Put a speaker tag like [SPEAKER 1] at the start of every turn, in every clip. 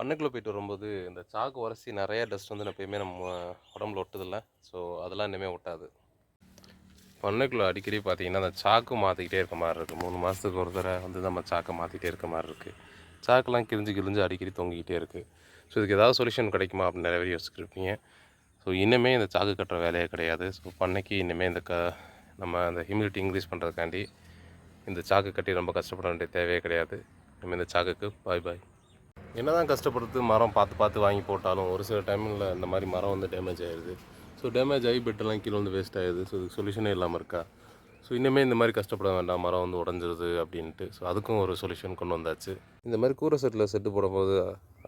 [SPEAKER 1] பண்ணைக்குள்ளே போயிட்டு வரும்போது இந்த சாக்கு உரசி நிறைய டஸ்ட் வந்து எப்பயுமே நம்ம உடம்புல ஒட்டுதில்ல. ஸோ அதெல்லாம் இனிமேல் ஒட்டாது. பண்ணைக்குள்ளே அடிக்கடி பார்த்தீங்கன்னா அந்த சாக்கு மாற்றிக்கிட்டே இருக்க மாதிரி இருக்குது மூணு மாதத்துக்கு ஒரு தடவை வந்து நம்ம சாக்கை மாற்றிக்கிட்டே இருக்க மாதிரி இருக்குது சாக்கெல்லாம் கிழிஞ்சு கிழிஞ்சு அடிக்கடி தொங்கிக்கிட்டே இருக்குது ஸோ இதுக்கு ஏதாவது சொல்யூஷன் கிடைக்குமா அப்படின்னு நிறைய பேர் யோசிச்சிருப்பீங்க. ஸோ இன்னுமே இந்த சாக்கு கட்டுற வேலையே கிடையாது. ஸோ பண்ணைக்கு இனிமேல் இந்த க நம்ம அந்த ஹியூமிடிட்டி இன்க்ரீஸ் பண்ணுறதுக்காண்டி இந்த சாக்கு கட்டி ரொம்ப கஷ்டப்பட வேண்டிய தேவையே கிடையாது. இனிமேல் இந்த சாக்குக்கு பாய் பாய் என்ன தான் கஷ்டப்படுத்து மரம் பார்த்து பார்த்து வாங்கி போட்டாலும் ஒரு சில டைமில் இந்த மாதிரி மரம் வந்து டேமேஜ் ஆயிடுது. ஸோ டேமேஜ் ஆகி பெட்டெல்லாம் கீழே வந்து வேஸ்ட் ஆகிடுது ஸோ இதுக்கு சொல்யூஷனே இல்லாமல் இருக்கா? ஸோ இனிமேல் இந்த மாதிரி கஷ்டப்பட வேண்டாம். மரம் வந்து உடஞ்சிருது அப்படின்ட்டு. ஸோ அதுக்கும் ஒரு சொல்யூஷன் கொண்டு வந்தாச்சு. இந்த மாதிரி கூரை செட்டில் செட்டு போடும்போது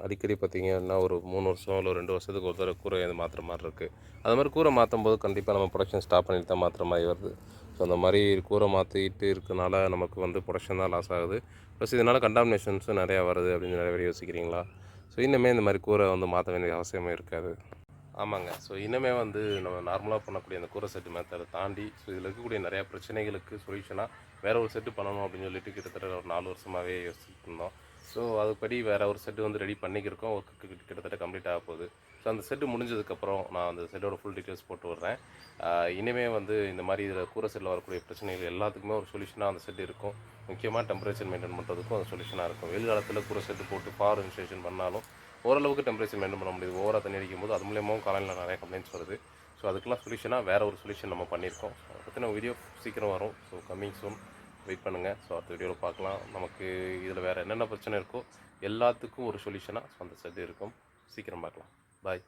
[SPEAKER 1] அடிக்கடி பார்த்தீங்கன்னா ஒரு மூணு வருஷம் இல்லை ரெண்டு வருஷத்துக்கு ஒரு தடவை கூரை வந்து மாற்றுற மாதிரி இருக்குது அது மாதிரி கூரை மாற்றும் போது கண்டிப்பாக நம்ம ப்ரொடக்ஷன் ஸ்டாப் பண்ணிட்டு தான் மாற்றுற மாதிரி வருது. ஸோ அந்த மாதிரி கூரை மாற்றிட்டு இருக்கனால நமக்கு வந்து ப்ரொடக்ஷன் தான் லாஸ் ஆகுது. ப்ளஸ் இதனால் கண்டாமினேஷன்ஸும் நிறையா வருது அப்படின்னு நிறைய பேர் யோசிக்கிறீங்களா? ஸோ இன்னுமே இந்த மாதிரி கூரை வந்து மாற்ற வேண்டிய அவசியமே இருக்காது. ஆமாங்க. ஸோ இன்னுமே வந்து நம்ம நார்மலாக பண்ணக்கூடிய அந்த கூரை செட்டு மெத்தடை தாண்டி ஸோ இதில் இருக்கக்கூடிய நிறையா பிரச்சனைகளுக்கு சொல்யூஷனாக வேறு ஒரு செட்டு பண்ணணும் அப்படின்னு சொல்லிட்டு கிட்டத்தட்ட ஒரு நாலு வருஷமாகவே யோசிச்சுட்டு இருந்தோம். ஸோ அதுபடி வேறு ஒரு செட்டு வந்து ரெடி பண்ணிக்கிருக்கோம். ஒர்க்கு கிட்டத்தட்ட கம்ப்ளீட் ஆக போகுது. ஸோ அந்த செட்டு முடிஞ்சதுக்கப்புறம் நான் அந்த செட்டோட ஃபுல் டீட்டெயில்ஸ் போட்டு விட்றேன். இனிமேல் இனிமே வந்து இந்த மாதிரி இதில் கூரை செட்டில் வரக்கூடிய பிரச்சனைகள் எல்லாத்துக்குமே ஒரு சொல்யூஷனாக அந்த செட் இருக்கும். முக்கியமாக டெம்பரேச்சர் மெயின்டைன் பண்ணுறதுக்கும் அது சொல்யூஷனாக இருக்கும். வெயில் காலத்தில் கூரை செட்டு போட்டு பவர் இன்ஸ்டேஷன் பண்ணாலும் ஓரளவுக்கு டெம்பரேச்சர் மெயின்டைன் பண்ண முடியுது. ஓவராக தண்ணி அடிக்கும் போது அது மூலியமாகவும் காலையில் நிறைய கம்ப்ளைண்ட்ஸ் வருது. ஸோ அதுக்கெல்லாம் சொல்யூஷனாக வேறு ஒரு சொல்யூஷன் நம்ம பண்ணியிருக்கோம். அதை பற்றின வீடியோ சீக்கிரம் வரும். ஸோ கம்மிங் சூன் வெயிட் பண்ணுங்கள் ஸோ அடுத்த வீடியோவில் பார்க்கலாம். நமக்கு இதில் வேறு என்னென்ன பிரச்சனை இருக்கோ எல்லாத்துக்கும் ஒரு சொல்யூஷனாக அந்த செட் இருக்கும். சீக்கிரம் பார்க்கலாம். பாய்